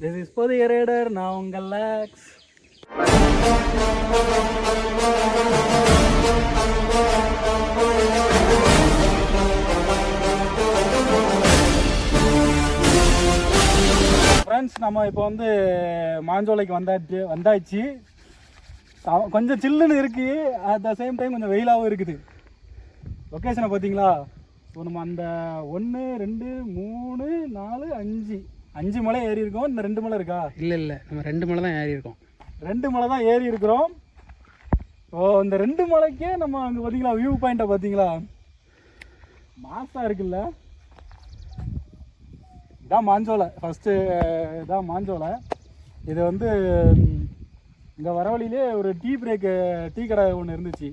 This is புதிய raider நான் உங்கள் லேக்ஸ் ஃப்ரெண்ட்ஸ் நம்ம இப்போ வந்து மாஞ்சோலைக்கு வந்தாச்சு வந்தாச்சு. கொஞ்சம் சில்லுன்னு இருக்கு. அட் த சேம் டைம் கொஞ்சம் வெயிலாகவும் இருக்குது. லொக்கேஷனை பார்த்தீங்களா? ஸோ நம்ம அந்த ஒன்று ரெண்டு மூணு நாலு அஞ்சு. அஞ்சு மலை ஏறி இருக்கோம் இந்த ரெண்டு மலை இருக்கா? இல்லை இல்லை. நம்ம ரெண்டு மலை தான் ஏறி இருக்கோம். ரெண்டு மலை தான் ஏறி இருக்கிறோம். ஓ இந்த ரெண்டு மலைக்கே நம்ம அங்கே பார்த்தீங்களா வியூ பாயிண்ட்டை பார்த்தீங்களா மாசா இருக்குல்ல. இதான் மாஞ்சோலை. ஃபஸ்ட்டு இதான் மாஞ்சோலை. இது வந்து இங்கே வர வழியிலே ஒரு டீ பிரேக்கு டீ கடை ஒன்று இருந்துச்சு.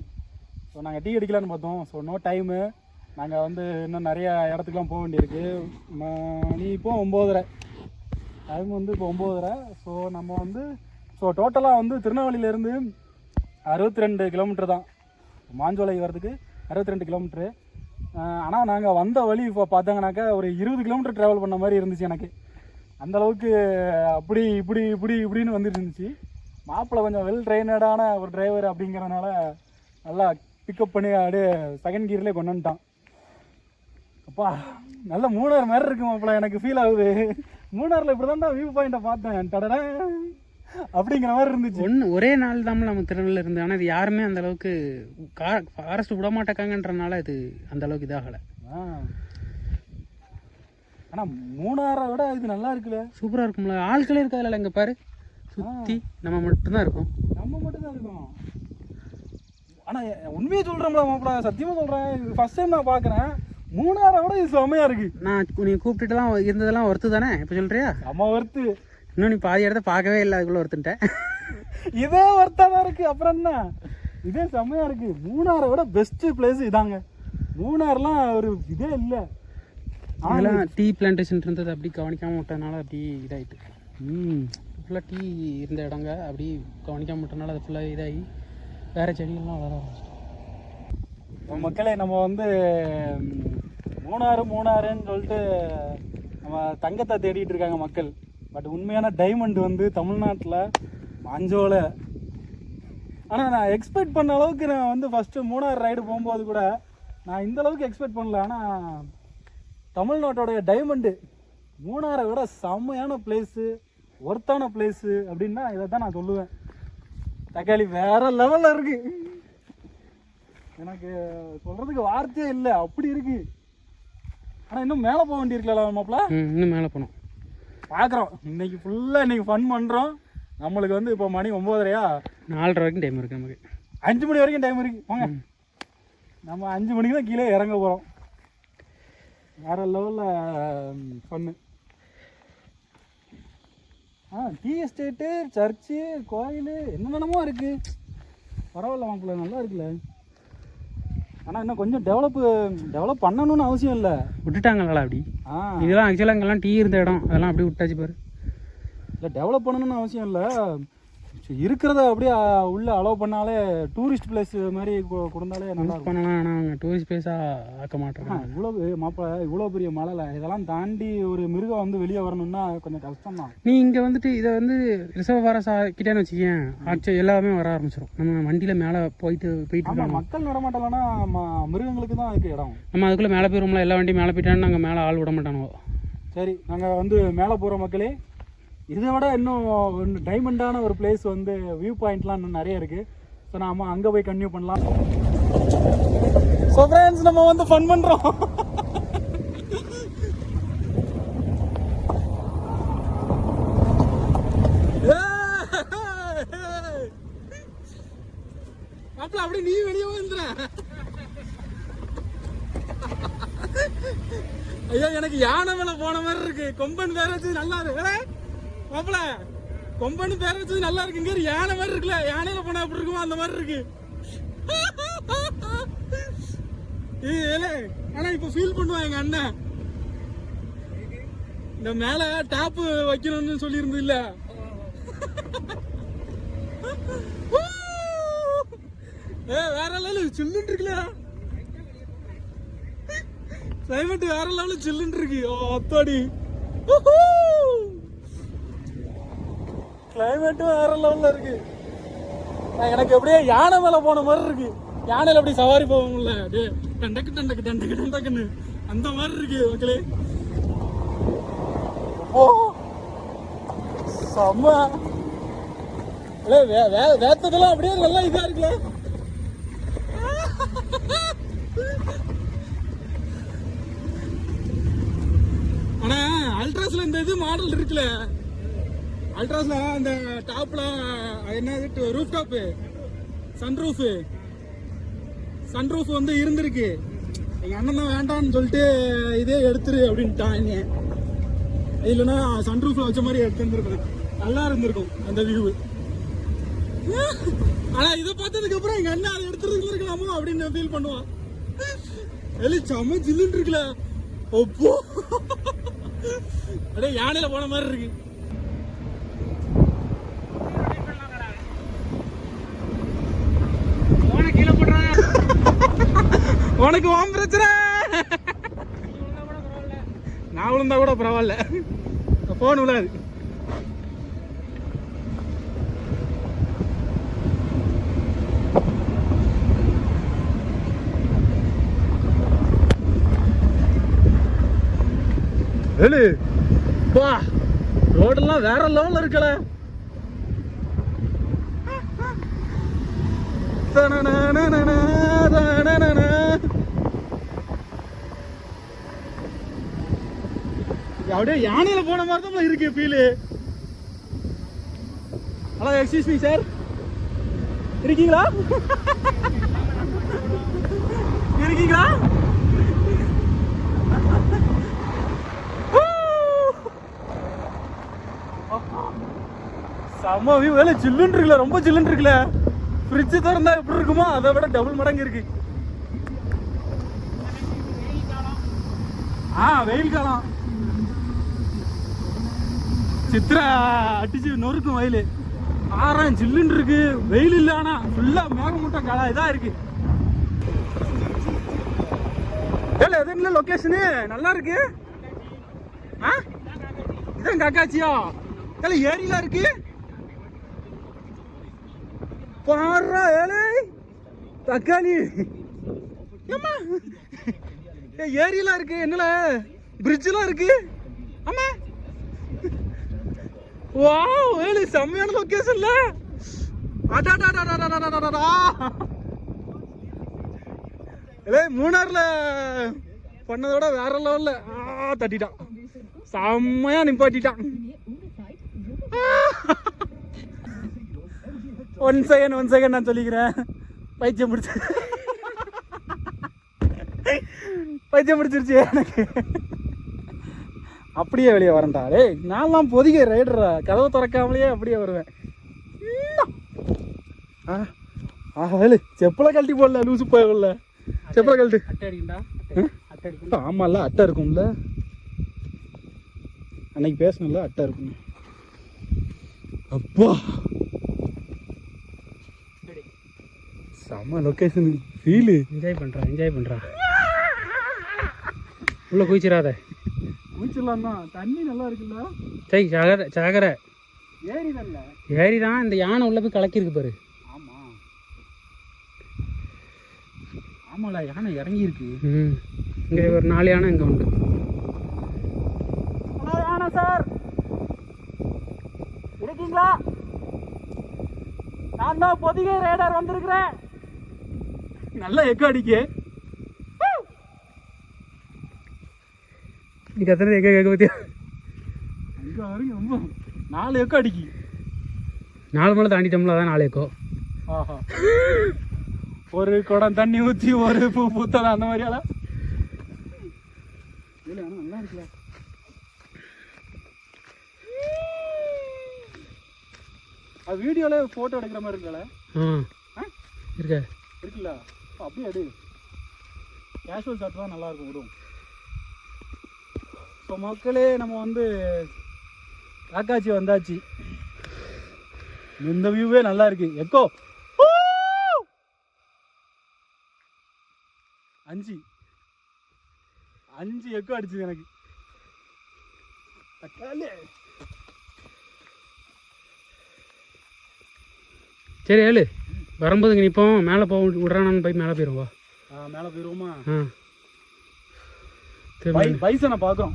ஸோ நாங்கள் டீ அடிக்கலான்னு பார்த்தோம். ஸோ நோ டைமு நாங்கள் வந்து இன்னும் நிறைய இடத்துக்குலாம் போக வேண்டியிருக்கு. மணி இப்போ ஒம்போதரை. டைம் வந்து இப்போ ஒம்போதரை. ஸோ நம்ம வந்து ஸோ டோட்டலாக வந்து திருநெல்வேலியிலேருந்து அறுபத்தி ரெண்டு கிலோமீட்டர் தான். மாஞ்சோலை வர்றதுக்கு அறுபத்தி ரெண்டு கிலோமீட்ரு ஆனால் நாங்கள் வந்த வழி இப்போ பார்த்தாங்கனாக்கா ஒரு இருபது கிலோமீட்டர் ட்ராவல் பண்ண மாதிரி இருந்துச்சு எனக்கு. அந்தளவுக்கு அப்படி இப்படி இப்படி இப்படின்னு வந்துட்டு இருந்துச்சு. மாப்பிள்ளை கொஞ்சம் வெல் ட்ரெயினடான ஒரு டிரைவர் அப்படிங்கிறனால நல்லா பிக்கப் பண்ணி அப்படியே செகண்ட் கியர்லேயே கொண்டு வந்துட்டான். அப்பா நல்ல மூணார் மாதிரி இருக்கு மாப்பிள்ள. எனக்கு ஃபீல் ஆகுது. மூணாரில் இப்படி தான் வியூ பாயிண்ட்டை பார்த்தேன். டடடா. அப்படிங்கிற மாதிரி இருந்துச்சு. ஒன்று ஒரே நாள் தான் நம்ம திருநெல்வேலியில் இருந்து. ஆனால் இது யாருமே அந்த அளவுக்கு கார் ஃபாரஸ்ட் விட மாட்டேக்காங்கன்றனால இது அந்த அளவுக்கு இதாகலை. ஆ. ஆனா மூணாரை விட இது நல்லா இருக்குல்ல. சூப்பராக இருக்கும்ல. ஆட்களே இருக்காதுல்ல இங்கே பாரு. சுற்றி நம்ம மட்டும்தான் இருக்கோம். நம்ம மட்டும் தான் இருக்கோம். ஆனா எ- உண்மையை சொல்றேன்ல மாப்பிள்ள சத்தியமா சொல்றேன். இது ஃபர்ஸ்ட் டைம் நான் பாக்குறேன் மூணாரை விட இது செம்மையா இருக்கு. நான் நீ கூப்பிட்டுட்டுலாம் இருந்ததெல்லாம் ஒர்த்து தானே? இப்போ சொல்கிறியா செம்ம ஒர்த்து இன்னும் நீ பாதி இடத்த பார்க்கவே இல்லை அதுக்குள்ளே ஒருத்துட்டேன் இதே ஒர்த்தா தான் இருக்கு. அப்புறம் என்ன? இதே செம்மையா இருக்கு. மூணாரை விட பெஸ்ட் பிளேஸ் இதாங்க. மூணார்லாம் ஒரு இதே இல்லை. அதெல்லாம் டீ பிளான்டேஷன் இருந்தது அப்படி கவனிக்காமல் விட்டதுனால அப்படி இதாயிட்டு. ம். ஃபுல்லாக டீ இருந்த இடங்க அப்படி கவனிக்காம விட்டனால அது ஃபுல்லாக இதாகி வேறு செடிகள்லாம் வளர ஆரம்பிச்சிட்டு மக்களே நம்ம வந்து மூணாறு மூணாறுன்னு சொல்லிட்டு நம்ம தங்கத்தை தேடிட்டு இருக்காங்க மக்கள். பட் உண்மையான டைமண்ட் வந்து தமிழ்நாட்டில் மஞ்சோலை. ஆனால் நான் எக்ஸ்பெக்ட் பண்ண அளவுக்கு நான் வந்து ஃபஸ்ட்டு மூணாறு ரைடு போகும்போது கூட நான் இந்த அளவுக்கு எக்ஸ்பெக்ட் பண்ணல. ஆனால் தமிழ்நாட்டோடைய டைமண்டு மூணாரை விட செம்மையான பிளேஸு ஒர்த்தான பிளேஸு அப்படின்னா இதை தான் நான் சொல்லுவேன். தக்காளி வேற லெவலில் இருக்குது எனக்கு சொல்றதுக்கு வார்த்தையே இல்லை. அப்படி இருக்கு. ஆனா இன்னும் மேலே போக வேண்டியிருக்கல மாப்பிள? இன்னும் மேலே போனோம் பார்க்குறோம் இன்னைக்கு ஃபுல்லாக இன்னைக்கு ஃபன் பண்ணுறோம் நம்மளுக்கு வந்து இப்போ மணி ஒம்போதரையா நாலரை வரைக்கும் டைம் இருக்குது நமக்கு. அஞ்சு மணி வரைக்கும் டைம் இருக்கு. போங்க நம்ம அஞ்சு மணிக்கு தான் கீழே இறங்க போகிறோம் வேற லெவலில் ஃபன்னு ஆ டீ எஸ்டேட்டு சர்ச்சு கோயில் என்னென்னமோ இருக்கு. பரவாயில்ல மாப்பிள்ள நல்லா இருக்குல்ல. ஆனால் இன்னும் கொஞ்சம் டெவலப்பு டெவலப் பண்ணணும்னு அவசியம் இல்லை. விட்டுட்டாங்களா அப்படி. ஆ. இதெல்லாம் ஆக்சுவலாக இங்கெல்லாம் டீ இருந்த இடம் அதெல்லாம் அப்படியே விட்டாச்சு பாரு. இல்லை டெவலப் பண்ணணும்னு அவசியம் இல்லை. இருக்கிறத அப்படியே உள்ள அலோவ் பண்ணாலே டூரிஸ்ட் பிளேஸ் மாதிரி கொடுத்தாலே நல்லா பண்ணலாம் ஆனால் அவங்க டூரிஸ்ட் பிளேஸாக ஆக்க மாட்டேறாங்க இவ்வளோ மாப்பிள்ள இவ்வளோ பெரிய மலைல இதெல்லாம் தாண்டி ஒரு மிருகம் வந்து வெளியே வரணும்னா கொஞ்சம் கஷ்டம் தான் நீ இங்கே வந்துட்டு இதை வந்து ரிசர்வ் ஃபாரஸ்ட் ஆக்கிட்டேன்னு வச்சுக்கேன் ஆக்சுவல் எல்லாமே வர ஆரம்பிச்சிடும் நம்ம வண்டியில் மேலே போயிட்டு போயிட்டு இருக்கோம் மக்கள் நடமாட்டலன்னா ம- மிருகங்களுக்கு தான் அதுக்கு இடம். நம்ம அதுக்குள்ளே மேலே போயிருவோம்ல எல்லா வண்டியும் மேலே போயிட்டான்னு நாங்கள் மேலே ஆள் விட மாட்டானுவோ. சரி நாங்கள் வந்து மேலே போகிற மக்களே இதை விட இன்னும் டைமண்டான ஒரு பிளேஸ் வந்து வியூ பாயிண்ட்லாம் இன்னும் நிறைய இருக்குது ஸோ நாம அங்கே போய் கன்டினியூ பண்ணலாம். ஸோ ஃப்ரெண்ட்ஸ் நம்ம வந்து ஃபன் பண்ணுறோம் அப்பல அப்படியே நீ வெளியே வந்துடுற ஐயா எனக்கு யானை மேல போன மாதிரி இருக்கு. கொம்பன் வேற நல்லா இருக்கு. மாப்பிள கொம்பன்னு பேர் வச்சது நல்லா இருக்கு இங்க யானை மாதிரி இருக்குல்ல யானையில போனா அப்படி இருக்குமா அந்த மாதிரி இருக்கு. ஏய், ஆனா இப்ப ஃபீல் பண்ணுவான் எங்க அண்ணன். இந்த மேல டாப் வைக்கணும்னு சொல்லி இல்ல ஏ வேற லெவல் சில்லுன்னு இருக்குல்ல. கிளைமேட் வேற லெவல் சில்லுன்னு இருக்கு. ஓ அத்தாடி. கிளைமேட்டும் வேற லெவலில் இருக்கு. எனக்கு அப்படியே யானை மேலே போன மாதிரி இருக்கு. யானையில் அப்படி சவாரி போகும்ல அப்படியே டண்டக்கு டண்டக்கு டண்டக்கு டண்டக்குன்னு அந்த மாதிரி இருக்கு மக்களே. ஓ செம்ம. இல்லை வே- வே- வேத்ததெல்லாம் அப்படியே நல்லா இதாக இருக்குல்ல. ஆனால் அல்ட்ராஸில் இந்த இது மாடல் இருக்குல்ல. அல்ட்ராஸ்ல அந்த டாப்ல என்ன ரூஃப் டாப் சன் சன்ரூஃப் வந்து இருந்திருக்கு. எங்கள் அண்ணன் தான் வேண்டாம்னு சொல்லிட்டு இதே எடுத்துரு அப்படின்ட்டாங்க இல்லைன்னா சன் வச்ச மாதிரி எடுத்துருந்துருக்கும் நல்லா இருந்திருக்கும் அந்த வியூ ஆனா இதை பார்த்ததுக்கு அப்புறம் எங்க அண்ணன் அதை எடுத்துட்டு இருக்கலாமோ அப்படின்னு ஃபீல் பண்ணுவான். வெளி செம்ம ஜில்லுன்னு இருக்குல்ல. ஒப்போ அப்படியே யானையில போன மாதிரி இருக்கு போன கீழே போடுறான் உனக்கு ஓம் பிரச்சனை. நான் விழுந்தா கூட பரவாயில்ல. போன் விழாது. ஏழு வா ரோடெல்லாம் வேற லெவல் இருக்கல தனனனனன, அப்படியே யானையில போன மாதிரி தான் இருக்கு feel hello excuse me sir இருக்கீங்களா? இருக்கீங்களா? செம்ம வியூ வேலை சில்லுன்னு இருக்குல்ல ரொம்ப சில்லுன்னு இருக்குல்ல. ஃப்ரிட்ஜ் திறந்தா எப்படி இருக்குமோ அதை விட டபுள் மடங்கு இருக்கு. ஆ வெயில் காலம். சித்ரா அடிச்சு நொறுக்கும் வயலு. ஆறாம் ஜில்லுன்னு இருக்கு. வெயில் இல்லை ஆனால் ஃபுல்லாக மேகமூட்டம் கலா இதா இருக்கு. ஏல எது இல்லை லொக்கேஷனு நல்லா இருக்கு? ஆ? இதான் காக்காச்சியா? ஏல ஏரியில இருக்கு. பாடுறா ஏழை தக்காளி. ஏம்மா? ஏரியெல்லாம் இருக்கு. என்னல? பிரிட்ஜெலாம் இருக்கு. ஆமா வாவ் ஏலி செம்மையான லொகேஷன்ல அடாடாடாடாடாடாடாடா ஏலே மூணார்ல பண்ணதோட வேற லெவல்ல ஆ தட்டிட்டான் செம்மையா நிப்பாட்டிட்டான் ஒன் செகண்ட் ஒன் செகண்ட் நான் சொல்லிக்கிறேன் பைத்தியம் பிடிச்ச பைத்தியம் பிடிச்சிருச்சு எனக்கு அப்படியே வெளியே வரேன்டா. டேய் நான்லாம் பொதிகை ரைடரா கதவை திறக்காமலேயே அப்படியே வருவேன். ஆ ஆ வேலு செப்பலை கழட்டி போடல லூசு போகல செப்பலை கழட்டு. அட்டை அடிக்கண்டா அட்டை அடிக்கணும் ஆ, ஆமால்ல அட்டை இருக்கும்ல. அன்னைக்கு பேசணும்ல அட்டை இருக்கும் அப்பா. செம்ம லொக்கேஷன் ஃபீலு என்ஜாய் பண்ணுறான் என்ஜாய் பண்ணுறான் உள்ள குதிச்சிடாத. மூச்சிடலாம் தான் தண்ணி நல்லா இருக்குல்ல? சரி சாகர சாகர. ஏரி தான்ல ஏறி தான் இந்த யானை உள்ள போய் கலக்கிருக்கு பாரு. ஆமா. ஆமால யானை இறங்கி இருக்கு இங்கே ஒரு நாலு யானை இங்கே உண்டு. யானை சார். இருக்கீங்களா? நான் தான் பொதிகை ரேடர் வந்திருக்கிறேன். நல்ல எக்கோ அடிக்க. நீ கத்துறது எங்கே கேட்க பற்றியா அங்க வரைக்கும் ரொம்ப நாலு எக்கோ அடிக்கி. நாலு மலை தாண்டிட்டோம்ல அதான் நாலு ஏக்கோ. ஆஹா. ஒரு குடம் தண்ணி ஊற்றி ஒரு பூ பூத்தலாம் அந்த மாதிரியால இல்ல, ஆனா நல்லா இருக்குல்ல. அது வீடியோல போட்டோ எடுக்கிற மாதிரி இருக்கல ஆ. இருக்க. இருக்குல்ல? அப்ப அப்படியே எடு. கேஷுவல் ஷாட் தான் நல்லா இருக்கும் விடும். ஸோ மக்களே நம்ம வந்து காக்காச்சி வந்தாச்சு. இந்த வியூவே நல்லா இருக்கு. எக்கோ? அஞ்சு. அஞ்சு எக்கோ அடிச்சுது எனக்கு. தக்காளி. சரி ஏழு. வரும்போது இங்கே நிற்போம் மேலே போக விட்றானான்னு போய் மேலே போயிடும் வா மேலே போயிடுவோமா ஆ. பை பைசனை பார்க்குறோம்.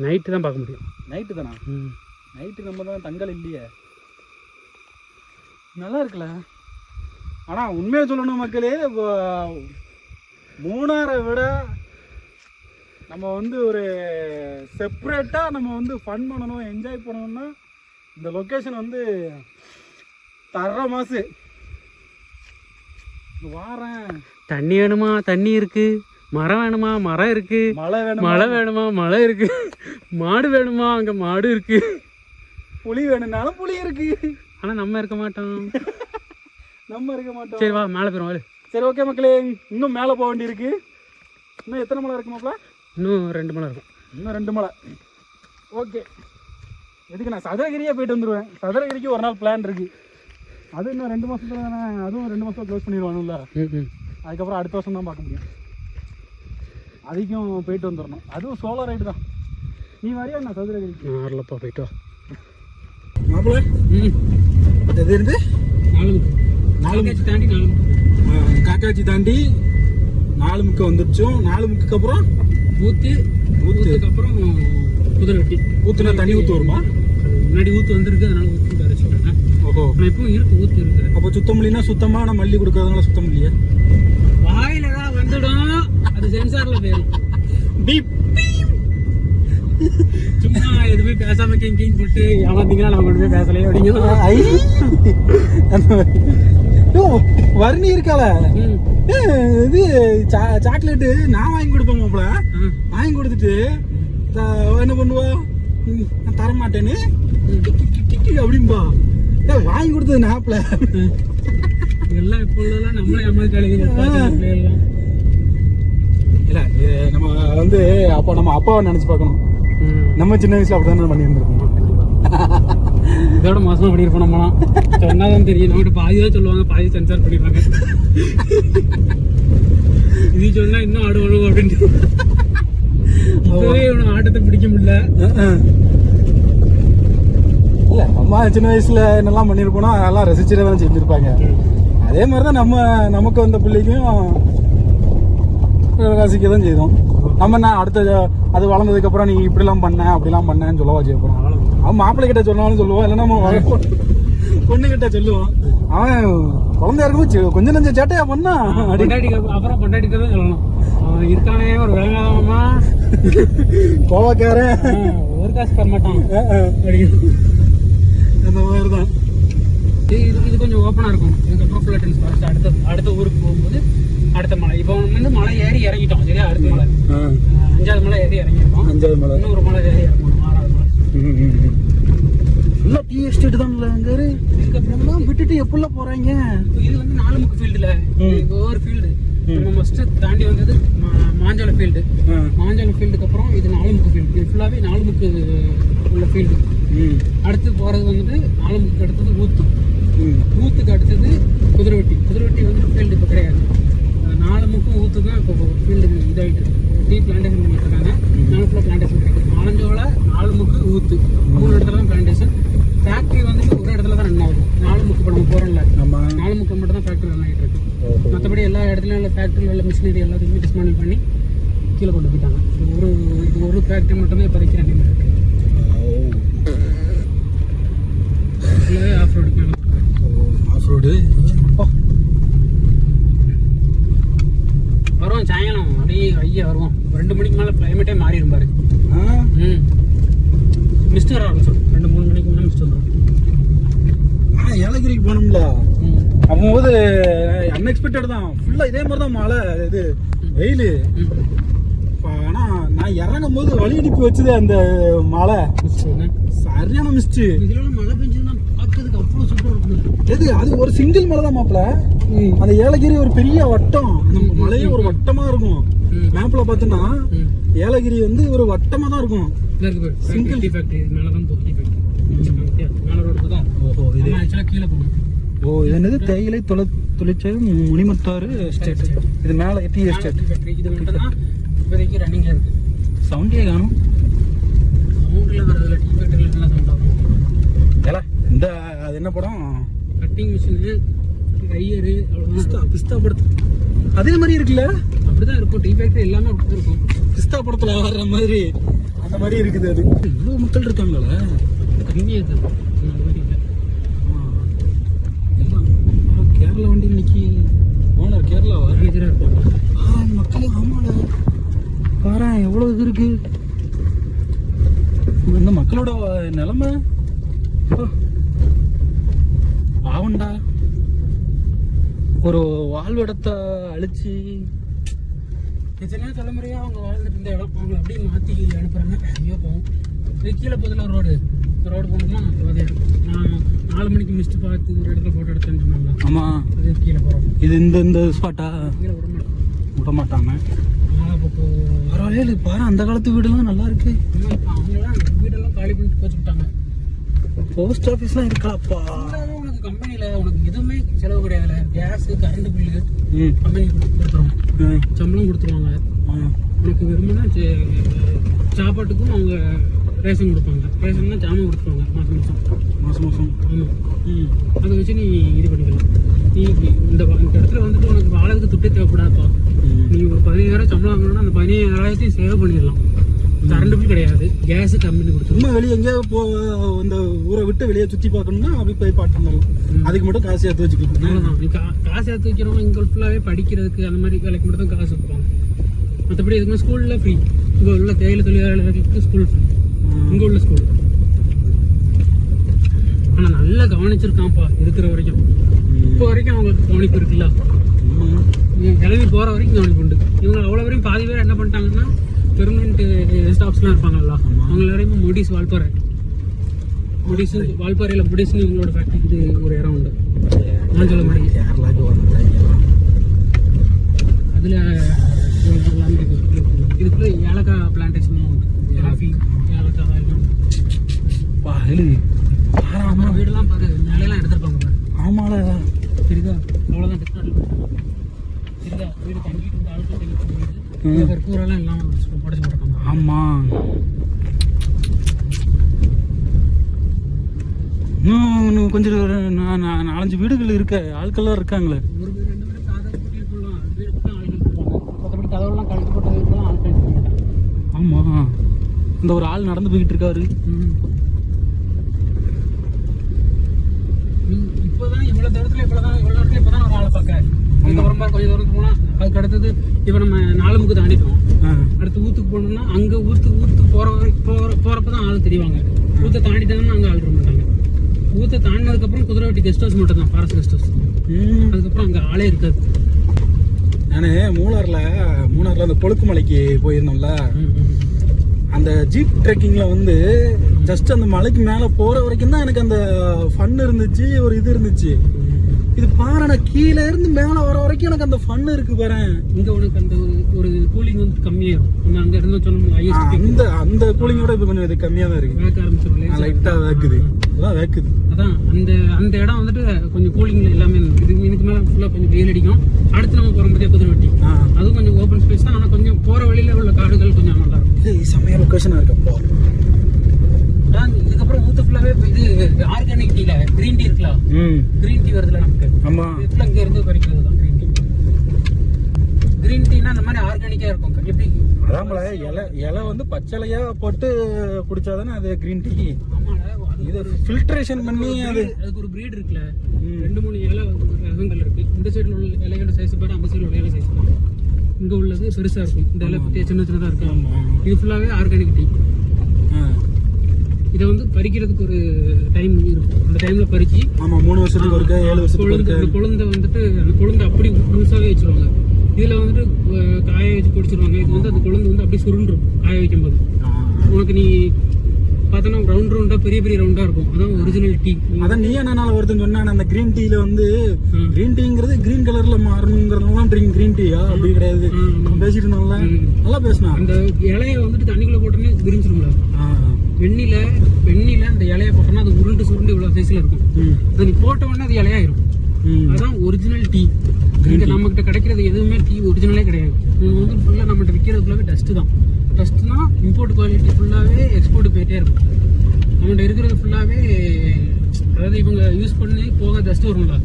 நைட்டு தான் பார்க்க முடியும். நைட்டு தானா? ம். நைட்டு நம்ம தான் தங்கல் இல்லையே. நல்லா இருக்குல்ல? ஆனால் உண்மையை சொல்லணும் மக்களே இப்போ மூணாரை விட நம்ம வந்து ஒரு செப்ரேட்டாக நம்ம வந்து ஃபன் பண்ணணும் என்ஜாய் பண்ணணும்னா இந்த லொக்கேஷன் வந்து தர மாசு. வாரேன். தண்ணி வேணுமா? தண்ணி இருக்கு. மரம் வேணுமா? மரம் இருக்கு. மழை வேணும்? மழை வேணுமா? மழை இருக்கு. மாடு வேணுமா? அங்கே மாடு இருக்கு. புளி வேணும்னாலும் புளி இருக்கு. ஆனால் நம்ம இருக்க மாட்டோம். நம்ம இருக்க மாட்டோம். சரி வா மேலே போயிடும் வாரு சரி ஓகே மக்களே. இன்னும் மேலே போக வேண்டியிருக்கு. இன்னும் எத்தனை மலை இருக்கு மாப்ள இன்னும் ரெண்டு மலை இருக்கும். இன்னும் ரெண்டு மலை. ஓகே எதுக்கு நான் சதுரகிரியே போயிட்டு வந்துடுவேன் சதுரகிரிக்கு ஒரு நாள் பிளான் இருக்கு. அது இன்னும் ரெண்டு மாசத்துல தானே? அதுவும் ரெண்டு மாசத்துல க்ளோஸ் பண்ணிடுவானுல்ல. அதுக்கப்புறம் அடுத்த வருஷம் தான் பார்க்க முடியும். அதுக்கும் போயிட்டு வந்துடணும் அதுவும் சோலோ ரைடு தான். நீ வரையா என்ன சதுரகிரிக்கு நான் வரலப்பா போயிட்டு வா. மாப்பிள்ள ம். எது இருந்து நாலு நாலு முக்கு. தாண்டி நாலு காக்காச்சி தாண்டி நாலு முக்கு வந்துருச்சோம். நாலு முக்குக்கு அப்புறம்? ஊத்து ஊத்துக்கு அப்புறம் குதிரை வெட்டி. ஊத்துனா தண்ணி ஊத்து வருமா? முன்னாடி ஊத்து வந்திருக்கு அதனால ஊத்து வர சொல்றேன். ஓஹோ. இப்பவும் இருக்கு ஊத்து இருக்கு. அப்போ சுத்தம் இல்லைன்னா சுத்தமாக நான் மல்லி கொடுக்கறதுனால சுத்தம் இல்லையா வாயில தான் வந்துடும் அது சென்சார்ல போயிடும் பீப் சும்மா எதுவுமே பேசாம கிங் கிங் போட்டு ஏமாத்தீங்கன்னா நம்ம கொண்டு போய் பேசலையே அப்படிங்க ஐ. அந்த மாதிரி. யோ, வர்ணி இருக்கால இது சாக்லேட்டு நான் வாங்கி கொடுப்பேன் மாப்பிள. வாங்கி கொடுத்துட்டு என்ன பண்ணுவா? தர மாட்டேன்னு அப்படிம்பா. ஏ, வாங்கி கொடுத்தது நாப்பில் எல்லாம் இப்போ உள்ளதெல்லாம் நம்மளே ஏமாத்தாளுங்க இல்லை இது நம்ம வந்து அப்போ நம்ம அப்பாவை நினச்சி பார்க்கணும். நம்ம சின்ன வயசுல அப்படி தானே பண்ணியிருந்திருக்கோம் இதோட மோசமா பண்ணிருப்போம் நம்மளாம் சொன்னாதான் தெரியும். நம்மகிட்ட பாதி தான் சொல்லுவாங்க பாதி சென்சார் பண்ணிடுவாங்க. இது சொன்னா இன்னும் ஆடுவானு அப்படின்ட்டு. இப்பவே இவனை ஆட்டத்தை பிடிக்க முடியல. இல்லை நம்ம சின்ன வயசுல என்னெல்லாம் பண்ணியிருப்போனோ அதெல்லாம் ரசிச்சுட்டு தான் செஞ்சுருப்பாங்க அதே மாதிரி தான் நம்ம நமக்கு வந்த பிள்ளைக்கும் ரசிக்க தான் செய்தோம். நம்ம என்ன அடுத்த அது வளர்ந்ததுக்கப்புறம் நீ இப்படிலாம் பண்ண அப்படிலாம் பண்ணேன்னு சொல்லவா செய்ய போகிறோம் அவன் மாப்பிள்ளை கிட்ட சொன்னாலும் சொல்லுவான் இல்லைன்னா நம்ம பொண்ணு கிட்ட சொல்லுவான். அவன் குழந்தையா இருக்கும்போது சி- கொஞ்சம் நஞ்ச சேட்டையா பண்ணா? பொண்டாட்டி அப்புறம் பொண்டாட்டிக்கு தான் சொல்லணும். அவன் இருக்கானே ஒரு விளங்காதவமா கோவக்காரன். ஒரு காசு தர மாட்டான். அந்த மாதிரி தான். இது இது- கொஞ்சம் ஓப்பனாக இருக்கும். இதுக்கப்புறம் ஃபுல்லாக டென்ஸ் அடுத்த அடுத்த ஊருக்கு போகும்போது அடுத்த மலை. இப்போ வந்து மலை ஏறி இறங்கிட்டோம் சரியா? அடுத்த மலை. அஞ்சாவது மலை ஏறி இறங்கியிருக்கோம். அஞ்சாவது மலை. இன்னும் ஒரு மலை ஏறி இறங்கணும் ஆறாவது மலை. ஃபுல்லாக டீ எஸ்டேட் தான் அங்கே இதுக்கப்புறம் விட்டுட்டு எப்படிலாம் போகிறாங்க இது வந்து நாலுமுக்கு ஃபீல்டில். ஒவ்வொரு ஃபீல்டு. நம்ம ஃபஸ்ட்டு தாண்டி வந்தது மாஞ்சோலை ஃபீல்டு. மாஞ்சோலை ஃபீல்டுக்கு அப்புறம் இது நாலுமுக்கு ஃபீல்டு. இது ஃபுல்லாகவே நாலுமுக்கு உள்ள ஃபீல்டு. அடுத்து போகிறது வந்து நாலுமுக்கு அடுத்தது ஊத்து. ஊத்துக்கு அடுத்தது குதிரைவெட்டி. குதிரைவெட்டி வந்து ஃபீல்டு இப்போ கிடையாது. நாலு முக்கும் ஊத்து தான் இப்போ ஃபீல்டு இதாகிட்டு டீ பிளான்டேஷன் பண்ணிட்டு இருக்காங்க நாலு ஃபுல்லாக பிளான்டேஷன் கிடைக்கும் நாலஞ்சோட நாலு முக்கு ஊத்து. மூணு இடத்துல தான் பிளான்டேஷன் ஃபேக்ட்ரி வந்து ஒரு இடத்துல தான் ரன் ஆகுது. நாலு முக்கு இப்போ நம்ம போகிறோம்ல நாலு முக்கு மட்டும் தான் ஃபேக்ட்ரி ரன் ஆகிட்டு இருக்கு மற்றபடி எல்லா இடத்துலையும் உள்ள ஃபேக்ட்ரியில் உள்ள மிஷினரி எல்லாத்தையுமே டிஸ்மேண்டில் பண்ணி கீழே கொண்டு போயிட்டாங்க. இது ஒரு இது ஒரு ஃபேக்ட்ரி மட்டுமே இப்போதைக்கு ரன்னிங் இருக்கு. ஆஃப் ரோடு ஆஃப் ரோடு வருவோம் சாயங்காலம் அப்படியே ஐயா வருவோம். ரெண்டு மணிக்கு மேலே கிளைமேட்டே மாறிடும் பாரு. ம். மிஸ்ட் வர ஆரம்பிச்சிடும் ரெண்டு மூணு மணிக்கு மேலே மிஸ்ட் வந்துடும் ஆ ஏலகிரிக்கு போனோம்ல அப்போது அன்எக்ஸ்பெக்டட் தான். ஃபுல்லாக இதே மாதிரி தான் மழை இது வெயில். ஆனால் நான் இறங்கும் போது வழி அனுப்பி வச்சது அந்த மழை. மிஸ்ட் சரியான மிஸ்ட்டு. இதெல்லாம் மழை பெஞ்சதுன்னா பார்க்கறதுக்கு அவ்வளோ சூப்பராக இருக்கும் எது அது ஒரு சிங்கிள் மலை தான் மாப்பிள. ம் அந்த ஏலகிரி ஒரு பெரிய வட்டம். அந்த மலையே ஒரு வட்டமா இருக்கும். மேப்ல பார்த்தோன்னா ம். ஏலகிரி வந்து ஒரு வட்டமா தான் இருக்கும். சிங்கிள் ஃபேக்ட்ரி மேலே தான் போகுது டீ ஃபேக்ட்ரி மேலே ரோடு தான். ஓஹோ இது கீழே ஓ இது என்னது? தேயிலை தொலை தொழிற்சாலை முனிமத்தாறு எஸ்டேட் இது மேலே டீ எஸ்டேட் இது மட்டும் இப்போதைக்கு ரன்னிங்கில் இருக்குது சவுண்டே காணும். சவுண்டில் வரதில்ல டீ ஃபேக்ட்ரியில் ஏல இந்த அது என்ன படம்? கட்டிங் மிஷினு ட்ரையரு அவ்வளோதான் பிஸ்தா பிஸ்தா படத்து அதே மாதிரி இருக்குல்ல? அப்படிதான் இருக்கும். டீ ஃபேக்டரி எல்லாமே அப்படி இருக்கும். பிஸ்தா படத்துல வர்ற மாதிரி அந்த மாதிரி இருக்குது அது. இவ்வளோ மக்கள் இருக்காங்களே? கம்மியாக இருக்குது அந்த மாதிரி இல்லை. எல்லாம் கேரளா வண்டி இன்னைக்கு ஓனர் கேரளா மேனேஜராக இருப்பாங்க ஆ, மக்கள் ஆமாடா. பாரு எவ்வளோ இது இருக்கு? இந்த மக்களோட நிலமை? ஆவண்டா. ஒரு வாழ்விடத்தை அழிச்சு எத்தனையோ தலைமுறையாக அவங்க வாழ்ந்துட்டு இருந்த இடம் அவங்கள அப்படியே மாற்றி அனுப்புகிறாங்க ஐயோ போகும் இது கீழே போதில் ரோடு. ரோடு போனோம்னா அது நான் நாலு மணிக்கு மிஸ்ட்டு பார்த்து ஒரு இடத்துல ஃபோட்டோ எடுத்தேன்னு சொன்னாங்க ஆமாம் அது கீழே போகிறோம் இது இந்த இந்த ஸ்பாட்டா கீழே விட மாட்டோம். விட மாட்டாங்க. பரவாயில்ல பாரு அந்த காலத்து வீடுலாம் நல்லா இருக்கு. அவங்களாம் வீடெல்லாம் காலி பண்ணிட்டு போச்சுட்டாங்க. போஸ்ட் ஆஃபீஸ்லாம் இருக்காப்பா ஃபுல்லாகவே உனக்கு கம்பெனியில் உனக்கு எதுவுமே செலவு கிடையாதுல. கேஸு கரண்ட் பில்லு கம்பெனி கொடுத்துருவோம். சம்பளம் கொடுத்துருவாங்க. உனக்கு விரும்பினா சாப்பாட்டுக்கும் அவங்க ரேஷன் கொடுப்பாங்க. ரேஷன்னா ஜாமான் கொடுத்துருவாங்க மாதம் மாதம் மாசம் மாசம். ஆமாம் ம். அதை வச்சு நீ இது பண்ணிக்கலாம். நீ இந்த இடத்துல வந்துட்டு உனக்கு வாழறதுக்கு துட்டே தேவைப்படாதப்பா. நீ ஒரு பதினஞ்சாயிரம் சம்பளம் வாங்கணும்னா அந்த பதினஞ்சாயிரத்தையும் சேவ் பண்ணிடலாம். கரண்ட் பில் கிடையாது. கேஸு கம்பெனி கொடுத்துருவோம். சும்மா வெளியே எங்கேயாவது போ இந்த ஊரை விட்டு வெளியே சுற்றி பார்க்கணும்னா அப்படி போய் பார்த்துருந்தாலும் அதுக்கு மட்டும் காசு எடுத்து வச்சுக்கலாம். அவ்வளோதான் காசு எடுத்து வைக்கிறவங்க இங்கே ஃபுல்லாகவே படிக்கிறதுக்கு அந்த மாதிரி வேலைக்கு மட்டும் தான் காசு வைப்பாங்க மற்றபடி எதுக்குமே ஸ்கூலில் ஃப்ரீ இங்கே உள்ள தேயிலை தொழிலாளர்களுக்கு ஸ்கூல் ஃப்ரீ இங்கே உள்ள ஸ்கூல் ஆனால் நல்லா கவனிச்சிருக்கான்ப்பா இருக்கிற வரைக்கும். இப்போ வரைக்கும் அவங்களுக்கு கவனிப்பு இருக்குல்ல? கிளம்பி போகிற வரைக்கும் கவனிப்பு உண்டு. இவங்க அவ்வளோ வரையும் பாதி பேர் என்ன பண்ணிட்டாங்கன்னா பெர்மனெண்ட் ஸ்டாஃப்ஸ்லாம் இருப்பாங்கல்ல அவங்க எல்லாரையும் முடிஸ் வால்பாறை முடிஸ் வால்பாறையில் முடிஸ்னு இவங்களோட ஃபேக்ட்ரிக்கு ஒரு இடம் உண்டு. மாஞ்சோலை மாதிரி கேரளாக்கு வரல அதில் இதுக்குள்ள ஏலக்காய் பிளான்டேஷனும் காஃபி ஏலக்காய் எல்லாம் வீடெல்லாம் பாரு நிலையெல்லாம் எடுத்திருப்பாங்க ஆமால சரிதா அவ்வளோதான் டிஸ்கவுண்ட் சரிதா வீடு தங்கிட்டு இருந்த ஆட்கள் தங்கிட்டு ம். வீடு கற்பூரெல்லாம் எல்லாம் உடச்சி போட்டிருக்காங்க ஆமா. இன்னும் இன்னும் கொஞ்சம் நாலஞ்சு வீடுகள் இருக்க ஆட்கள்லாம் இருக்காங்களே. ஒரு வீடு ரெண்டு வீடு காதை கூட்டிட்டு போடலாம் வீடு போட்டு ஆட்கள் இருப்பாங்க. மற்றபடி கதவெல்லாம் கழட்டி போட்ட வீடுலாம் ஆட்கள் இருக்க மாட்டாங்க ஆமா. இந்த ஒரு ஆள் நடந்து போய்கிட்டு இருக்காரு. இப்போதான் இவ்வளவு தூரத்துல இப்பதான் இவ்வளவு தூரத்துல இப்பதான் ஒரு ஆளை பார்க்க அதுக்கப்புறம் பாரு கொஞ்சம் தூரத்துக்கு போனா அதுக்கு அடுத்தது இப்போ நம்ம நாலுமுக்கு தாண்டிட்டோம். அடுத்து ஊத்துக்கு போனோம்னா அங்க ஊத்து ஊத்து போற வரைக்கும் போற போறப்பதான் ஆள் தெரிவாங்க. ஊத்தை தாண்டிட்டாங்கன்னா அங்க ஆள் மாட்டாங்க ஊத்தை தாண்டினதுக்கு அப்புறம் குதிரைவட்டி கெஸ்ட் ஹவுஸ் மட்டும் தான் ஃபாரஸ்ட் கெஸ்ட் ஹவுஸ். அதுக்கப்புறம் அங்க ஆளே இருக்காது. நானு மூணார்ல மூணார்ல அந்த கொழுக்கு மலைக்கு போயிருந்தோம்ல. அந்த ஜீப் ட்ரெக்கிங்ல வந்து ஜஸ்ட் அந்த மலைக்கு மேல போற வரைக்கும் தான் எனக்கு அந்த ஃபன் இருந்துச்சு ஒரு இது இருந்துச்சு. இது நான் கீழே இருந்து மேல வர வரைக்கும் எனக்கு அந்த ஃபன் இருக்கு பாரு. இங்க உனக்கு அந்த ஒரு- கூலிங் வந்து கம்மியாயிரும் நம்ம அங்க இருந்து சொன்னோம் அந்த அந்த கூலிங்கோட இப்போ கொஞ்சம் இது கம்மியா தான் இருக்கு. வேக்க ஆரம்பிச்சிடும் லைட்டா வேக்குது. அதான் வேக்குது. அதான் அந்த அந்த இடம் வந்துட்டு கொஞ்சம் கூலிங்ல எல்லாமே இருக்கு. இதுக்கு மேல ஃபுல்லா கொஞ்சம் வெயில் அடிக்கும். அடுத்து நம்ம போற மாதிரியே குதிரை வெட்டி. அதுவும் கொஞ்சம் ஓப்பன் ஸ்பேஸ் தான். ஆனா கொஞ்சம் போற வழியில உள்ள காடுகள் கொஞ்சம் நல்லா இருக்கும். இது செம்மையா லொக்கேஷனா இருக்கப்போ அதான் இதுக்கப்புறம் ஊத்து ஃபுல்லாவே இது ஆர்கானிக் டீல கிரீன் டீ இருக்குல்ல? ம். கிரீன் டீ வருதுல நமக்கு? ஆமா. இதுல இங்க இருந்து பறிக்கிறது தான் கிரீன் டீ கிரீன் டீனா அந்த மாதிரி ஆர்கானிக்கா இருக்கும். எப்படி? அதாமல இலை இலை வந்து பச்சைலையா போட்டு குடிச்சாதானே அது கிரீன் டீ இது ஃபில்ட்ரேஷன் பண்ணி அது அதுக்கு ஒரு பிரீட் இருக்குல்ல. ரெண்டு மூணு இலை ரகங்கள் இருக்கு. இந்த சைடுல உள்ள இலையோட சைஸ் பாரு அந்த சைடுல உள்ள இலை சைஸ் பாரு. இங்க உள்ளது பெருசா இருக்கும். இந்த இலை சின்ன சின்னதா இருக்கு? இது ஃபுல்லாவே ஆர்கானிக் டீ. இதை வந்து பறிக்கிறதுக்கு ஒரு டைம் இருக்கும். அந்த டைம்ல பறிச்சு ஆமா மூணு வருஷத்துக்கு ஒருக்க ஏழு வருஷத்துக்கு ஒருக்க. அந்த கொழுந்தை வந்துட்டு அந்த கொழுந்து அப்படி முழுசாவே வச்சிருவாங்க. இதுல வந்துட்டு காய வச்சு குடிச்சிருவாங்க இது வந்து அந்த கொழுந்து வந்து அப்படியே சுருண்டுரும் காய வைக்கும் போது ஆ. உனக்கு நீ பார்த்தோன்னா ரவுண்ட் ரவுண்டா பெரிய பெரிய ரவுண்டா இருக்கும். அதான் ஒரிஜினல் டீ அதான் நீ என்னனால ஒருத்தன் சொன்னான் அந்த கிரீன் டீல வந்து. கிரீன் டீங்கிறது கிரீன் கலர்ல மாறணுங்கிறதுனால ட்ரிங்க் கிரீன் டீயா அப்படி கிடையாது. பேசிட்டு இருந்தோம்ல. நல்லா பேசினா. அந்த இலைய வந்துட்டு தண்ணிக்குள்ள போட்டோன்னே விரிஞ்சிரும்ல. வெண்ணில வெண்ணில அந்த இலைய போட்டோம்னா அது உருண்டு சுருண்டு இவ்வளவு சைஸ்ல இருக்கும். அது நீ போட்ட உடனே அது இலையாயிரும் ம். அதான் ஒரிஜினல் டீ இங்க நம்ம கிட்ட கிடைக்கிறது எதுவுமே டீ ஒரிஜினலே கிடையாது. இவங்க வந்து ஃபுல்லா நம்மகிட்ட விற்கிறது ஃபுல்லாவே டஸ்ட் தான் டஸ்ட்னா இம்போர்ட் குவாலிட்டி ஃபுல்லாவே எக்ஸ்போர்ட் போயிட்டே இருக்கும். நம்மகிட்ட இருக்கிறது ஃபுல்லாவே அதாவது இவங்க யூஸ் பண்ணி போக டஸ்ட் வரும்ல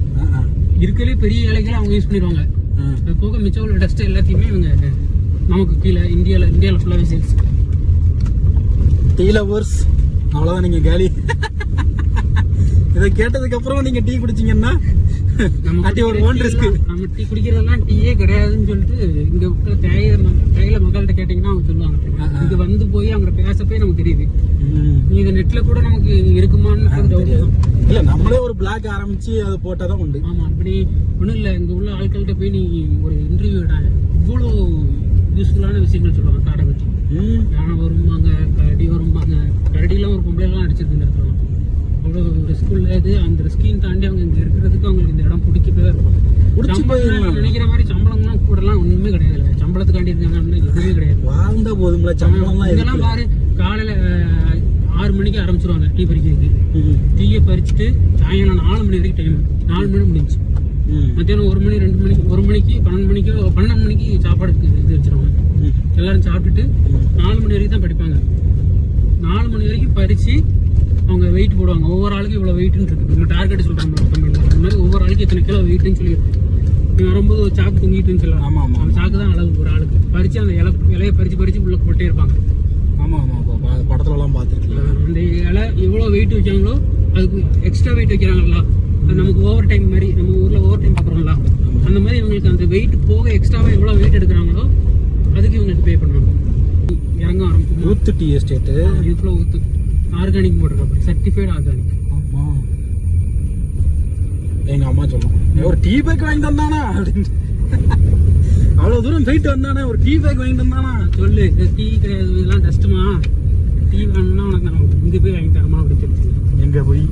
இருக்கலே பெரிய இலைகளை அவங்க யூஸ் பண்ணிடுவாங்க. அது போக மிச்சம் உள்ள டஸ்ட் எல்லாத்தையுமே இவங்க நமக்கு கீழே இந்தியாவில் இந்தியாவில் ஃபுல்லாகவே சேல்ஸ் டீ லவர்ஸ் அவ்வளோதான் நீங்கள் கேலி. இதை கேட்டதுக்கு அப்புறம் நீங்க டீ குடிச்சீங்கன்னா அட்டி ஒரு ஓன் ரிஸ்க் நம்ம டீ குடிக்கிறதெல்லாம் டீயே கிடையாதுன்னு சொல்லிட்டு இங்க உள்ள தேயிலை தேயிலை மக்கள்கிட்ட கேட்டிங்கன்னா அவங்க சொல்லுவாங்க. இங்க வந்து போய் அவங்க பேச போய் நமக்கு தெரியுது. இதை நெட்ல கூட நமக்கு இருக்குமான்னு. இல்ல நம்மளே ஒரு பிளாக் ஆரம்பிச்சு அதை போட்டாதான் உண்டு. ஆமா அப்படி ஒன்றும் இல்லை. இங்க உள்ள ஆட்கள்கிட்ட போய் நீ ஒரு இன்டர்வியூ இவ்வளோ யூஸ்ஃபுல்லான விஷயங்கள் சொல்லுவாங்க காடை பற்றி. யானை வரும்பாங்க கரடி வரும்பாங்க கரடிலாம் ஒரு பொம்பளைலாம் அடிச்சிருக்கு இந்த இடத்துல. அவ்வளோ ரிஸ்க் உள்ளது அந்த ரிஸ்கையும் தாண்டி அவங்க இங்கே இருக்கிறதுக்கு அவங்களுக்கு இந்த இடம் பிடிக்கவே இருக்கும். நினைக்கிற மாதிரி சம்பளம்லாம் கூடலாம் ஒன்றுமே கிடையாது. இல்லை சம்பளத்துக்காண்டி இருக்காங்கன்னா எதுவுமே கிடையாது. வாழ்ந்தா போதும்ல சம்பளம்லாம் இதெல்லாம் பாரு காலையில் ஆறு மணிக்கு ஆரம்பிச்சிருவாங்க டீ பறிக்கிறதுக்கு. டீயை பறிச்சுட்டு சாயங்காலம் நாலு மணி வரைக்கும் டைம் நாலு மணி முடிஞ்சு. மத்தியானம் ஒரு மணி ரெண்டு மணிக்கு ஒரு மணிக்கு பன்னெண்டு மணிக்கோ பன்னெண்டு மணிக்கு சாப்பாடுக்கு இது வச்சிருவாங்க. எல்லாரும் சாப்பிட்டுட்டு நாலு மணி வரைக்கும் தான் படிப்பாங்க. நாலு மணி வரைக்கும் பறிச்சு அவங்க வெயிட் போடுவாங்க. ஒவ்வொரு ஆளுக்கும் இவ்வளோ வெயிட்னு இருக்கு நம்ம டார்கெட் சொல்கிறாங்க தமிழில் அந்த மாதிரி ஒவ்வொரு ஆளுக்கு இத்தனை கிலோ வெயிட்னு சொல்லி நீ வரும்போது ஒரு சாக்கு தொங்கிட்டுன்னு சொல்லலாம். ஆமா ஆமா. அந்த சாக்கு தான் அளவு ஒரு ஆளுக்கு. பறிச்சு அந்த இலை இலையை பறிச்சு பறிச்சு உள்ள போட்டே இருப்பாங்க. ஆமா ஆமா பா- பா- படத்துல எல்லாம் பாத்துருக்கீங்க அந்த இலை எவ்வளோ வெயிட் வைக்காங்களோ அதுக்கு எக்ஸ்ட்ரா வெயிட் வைக்கிறாங்களா அது நமக்கு ஓவர் டைம் மாதிரி நம்ம ஊரில் ஓவர் டைம் பார்க்குறோம்ல அந்த மாதிரி இவங்களுக்கு அந்த வெயிட் போக எக்ஸ்ட்ராவாக எவ்வளோ வெயிட் எடுக்கிறாங்களோ அதுக்கு இவங்க பே பண்ணுவாங்க. இறங்க ஆரம்பிக்கும் ஊத்து டீ எஸ்டேட்டு இதுக்குள்ள ஊத்து. ஆர்கானிக் போட்டிருக்காங்க சர்டிஃபைடு ஆர்கானிக் ஆமா. எங்க அம்மா சொல்லும் ஒரு டீ பேக் வாங்கி தந்தானா? அப்படின்னு. அவ்வளவு தூரம் போயிட்டு வந்தானே ஒரு டீ பேக் வாங்கி தந்தானா? சொல்லு டீ கிடையாது இதெல்லாம் டஸ்ட்டுமா டீ வேணும்னா உனக்கு நான் இங்கே போய் வாங்கி தரமா அப்படி சொல்லி எங்க போய்?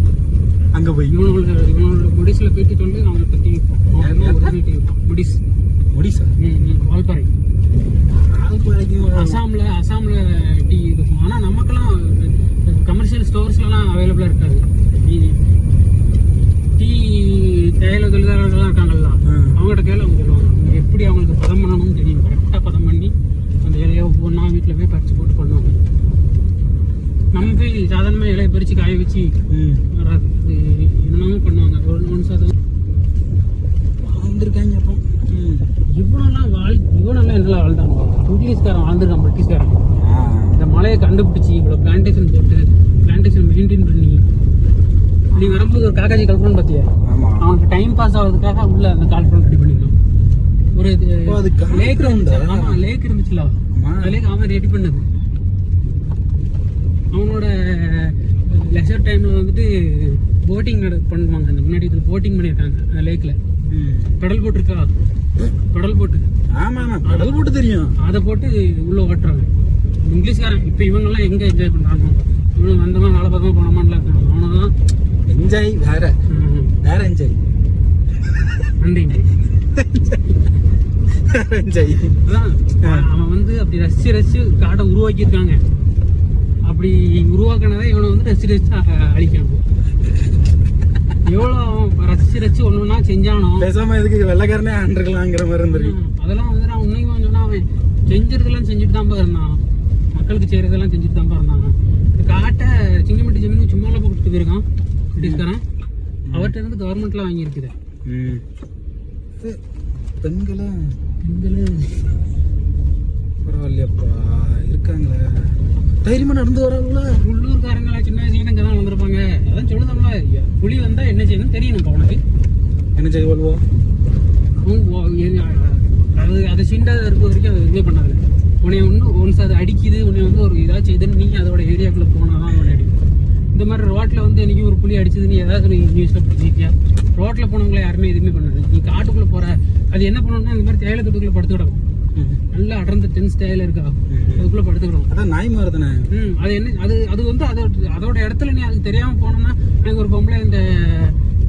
அங்க போய். இவனோட இவனோட முடிஸில் போயிட்டு சொல்லி அவங்கள்ட்ட டீ ஒரிஜினல் டீ முடிஸ். முடிசா வால்பாறை அசாமில் அசாமில் டீ இருக்கும். ஆனால் நமக்கெல்லாம் கமர்ஷியல் ஸ்டோர்ஸ்லாம் அவைலபிளாக இருக்காது. டீ டீ தேயிலை தொழிலாளர்கள்லாம் இருக்காங்கல்ல. அவங்ககிட்ட கேள்வி அவங்க சொல்லுவாங்க. எப்படி அவங்களுக்கு பதம் பண்ணணும்னு தெரியும். கரெக்டாக பதம் பண்ணி அந்த இலையை ஒவ்வொன்றா வீட்டில் போய் பறித்து போட்டு பண்ணுவாங்க நம்ம போய் சாதாரணமாக இலையை பறித்து காய வச்சு என்னென்னமோ பண்ணுவாங்க. ஒரு ஒன்று அது வாழ்ந்துருக்காங்க அப்போ ம் இவனெல்லாம் வாழ் இவனெல்லாம் என்னெல்லாம் வாழ்ந்தாங்க இங்கிலீஷ்காரன் வாழ்ந்துருக்கான் பிரிட்டிஷ்காரன். இந்த மலையை கண்டுபிடிச்சி இவ்வளோ பிளான்டேஷன் போட்டு பிளான்டேஷன் மெயின்டைன் பண்ணி நீ வரும்போது ஒரு காக்காஜி கல்பனை பார்த்தியா? அவனுக்கு டைம் பாஸ் ஆகிறதுக்காக உள்ள அந்த கால்பனை ரெடி பண்ணிக்கலாம் ஒரு லேக் background ஆ? ஆமா லேக் இருந்துச்சுல. லேக் அவன் ரெடி பண்ணது. அவனோட லெஷர் டைம்ல வந்துட்டு போட்டிங் நட பண்ணுவாங்க. அந்த முன்னாடி இதில் போட்டிங் பண்ணியிருக்காங்க அந்த லேக்கில். பெடல் போட்டிருக்கா? பெடல் போட்டு. ஆமா ஆமா கடல் போட்டு தெரியும். அதை போட்டு உள்ள ஓட்டுறாங்க இங்கிலீஷ்காரன் இப்போ இவங்கெல்லாம் எங்கே என்ஜாய் பண்ணுறாங்க இவனும் வந்தவன் வேலை பார்க்காம போனமான்லாம் இருக்காங்க அவனதான் என்ஜாய் வேற. வேற என்ஜாய் வேற என்ஜாய் அதான் அவன் வந்து அப்படி ரசிச்சு ரசிச்சு காட்டை உருவாக்கியிருக்காங்க. அப்படி உருவாக்கினதை இவனை வந்து ரசிச்சு ரசிச்சு அழிக்கணும் எவ்வளோ ரசிச்சு ரசிச்சு ஒன்று ஒன்றா செஞ்சானோ? பேசாம எதுக்கு வெள்ளக்காரனே ஆண்டிருக்கலாங்கிற மாதிரி இருந்திருக்கு. அதெல்லாம் வந்து நான் உண்மைக்கு சொன்னா அவன் செஞ்சதெல்லாம் செஞ்சுட்டு தான் இருந்தான் மக்களுக்கு செய்யறதெல்லாம் செஞ்சுட்டு தான் இருந்தாங்க இந்த காட்டை சிங்கமட்டி ஜமீன் சும்மாலாம் கொடுத்துட்டு போயிருக்கான் பிரிட்டிஷ்காரன் அவர்கிட்ட இருந்து கவர்மெண்ட்லாம் வாங்கியிருக்குது. ம். இது பெண்களா? பெண்களு. பரவாயில்லையப்பா இருக்காங்களே. தைரியமா நடந்து வராங்களா உள்ளூர்காரங்களா சின்ன வயசுல இங்கே தான் வந்திருப்பாங்க அதான் சொல்லுதோம்ல புலி வந்தா என்ன செய்யணும் தெரியணும் இப்போ உனக்கு. என்ன செய்ய எ- அது அதை சீண்டாத இருக்க வரைக்கும் அது இதுவே பண்ணாது. உன்னை ஒன்று ஒன்ஸ் அது அடிக்குது உன்னை வந்து ஒரு ஏதாச்சும் இதுன்னு நீ அதோட ஏரியாக்குள்ளே போனால் தான் உன்னை அடிக்கும். இந்த மாதிரி ரோட்டில் வந்து என்னைக்கு ஒரு புலி அடிச்சது நீ ஏதாவது நியூஸில் பிடிச்சிருக்கியா ரோட்டில் போனவங்கள யாருமே எதுவுமே பண்ணாது. நீ காட்டுக்குள்ளே போகிற அது என்ன பண்ணணும்னா இந்த மாதிரி தேயிலை தொட்டுக்குள்ளே படுத்து கிடக்கும். நல்லா அடர்ந்த டென்ஸ் தேயிலை இருக்கா? அதுக்குள்ளே படுத்துக்கிடும் அதான் நாய் மாதிரி தானே? ம் அது என்ன அது அது வந்து அதோட அதோட இடத்துல நீ அது தெரியாமல் போனோம்னா எனக்கு ஒரு பொம்பளை இந்த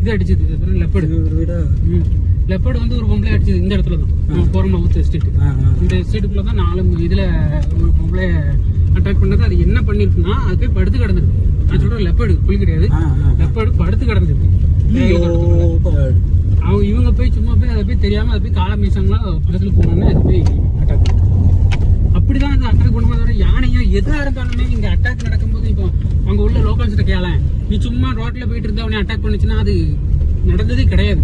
இது அடிச்சது. லெப்படு ஒரு வீடா? ம் லெப்பர்டு வந்து ஒரு பொம்பளை அடிச்சது. இந்த இடத்துல தான். நம்ம போகிறோம்ல ஊத்து எஸ்டேட். இந்த எஸ்டேட்டுக்குள்ள தான் நாலு இதில் ஒரு பொம்பளை அட்டாக் பண்ணது. அது என்ன பண்ணிருக்குன்னா அது போய் படுத்து கிடந்திருக்கு. நான் சொல்கிறேன் லெப்பர்டு புலி கிடையாது. லெப்பர்டு படுத்து பாடு. அவங்க இவங்க போய் சும்மா போய் அதை போய் தெரியாமல் அதை போய் காலை மீசாங்களா பக்கத்தில் போனோன்னே அது போய் அட்டாக் அப்படி தான் இது அட்டாக் பண்ணும்போது தவிர யானையோ எதாக இருந்தாலுமே இங்கே அட்டாக் நடக்கும்போது இப்போ அங்கே உள்ள லோக்கல்ஸ்கிட்ட கேளேன். நீ சும்மா ரோட்டில் போயிட்டு இருந்தா உடனே அட்டாக் பண்ணுச்சுன்னா அது நடந்ததே கிடையாது.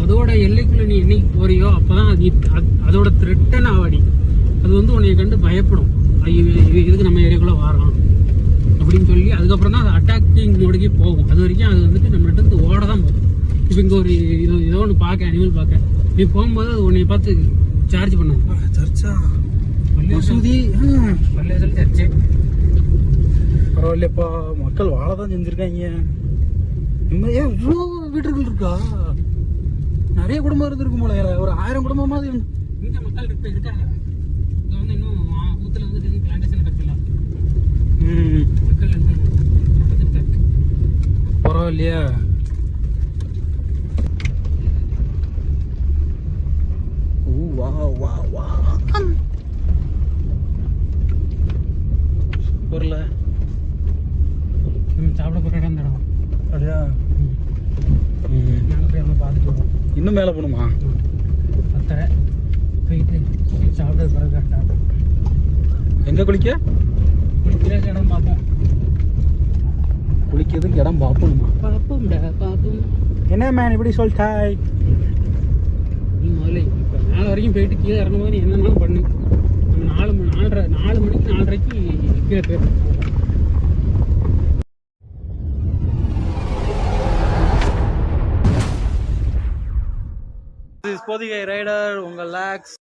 அதோட எல்லைக்குள்ளே நீ என்னைக்கு போறியோ அப்போ தான் அது- அதோட த்ரெட்டன் ஆவாடி. அது வந்து உன்னைய கண்டு பயப்படும். ஐயோ இதுக்கு நம்ம ஏரியாக்குள்ளே வரோம் அப்படின்னு சொல்லி அதுக்கப்புறம் தான் அது அட்டாக்கிங் மோடுக்கே போகும். அது வரைக்கும் அது வந்துட்டு நம்மள்ட்ட இருந்து ஓட தான் போகும். இப்போ இங்கே ஒரு இதோ ஏதோ ஒன்று பார்க்க அனிமல் பார்க்க நீ போகும்போது அது உன்னைய பார்த்து சார்ஜ் பண்ணாது. சர்ச்சா? மசூதி? பள்ளியாசல் சர்ச்சே. பரவாயில்லையப்பா மக்கள் வாழ தான் செஞ்சுருக்காங்க ஏன் இவ்வளோ வீடுகள் இருக்கா? நிறைய குடும்பம் இருந்திருக்கும் போல ஒரு ஆயிரம் குடும்பமாவது இருந்து- இங்கே மக்கள் இப்போ இருக்காங்க. இங்கே வந்து இன்னும் ஊத்தில் இன்னும் பிளான்டேஷன் கட்டல. ம். மக்கள் பரவாயில்லையா. ஓ வா வா வா சூப்பர்ல நம்ம சாப்பிட போகிற இடம் இடம் அப்படியா? நாங்கள் போய் அவனை பார்த்துட்டு வரோம் இன்னும் மேலே போகணுமா? பத்தரை. போயிட்டு சாப்பிட பிறகு கரெக்டாக எங்கே குளிக்க? குளிக்கிற இடம் பார்ப்போம். குளிக்கிறதுக்கு இடம் பார்ப்பணுமா பார்ப்போம்டா பார்ப்போம். என்ன மேன் இப்படி சொல்லிட்டாய்? நீ முதல்ல இப்போ மேலே வரைக்கும் போயிட்டு கீழே இறங்கும்போது நீ என்னென்னாலும் பண்ணு. நம்ம நாலு மணி நாலரை நாலு மணிக்கு நாலரைக்கு கீழே போயிடும் பொதிகை ரைடர் உங்கள் லேக்ஸ்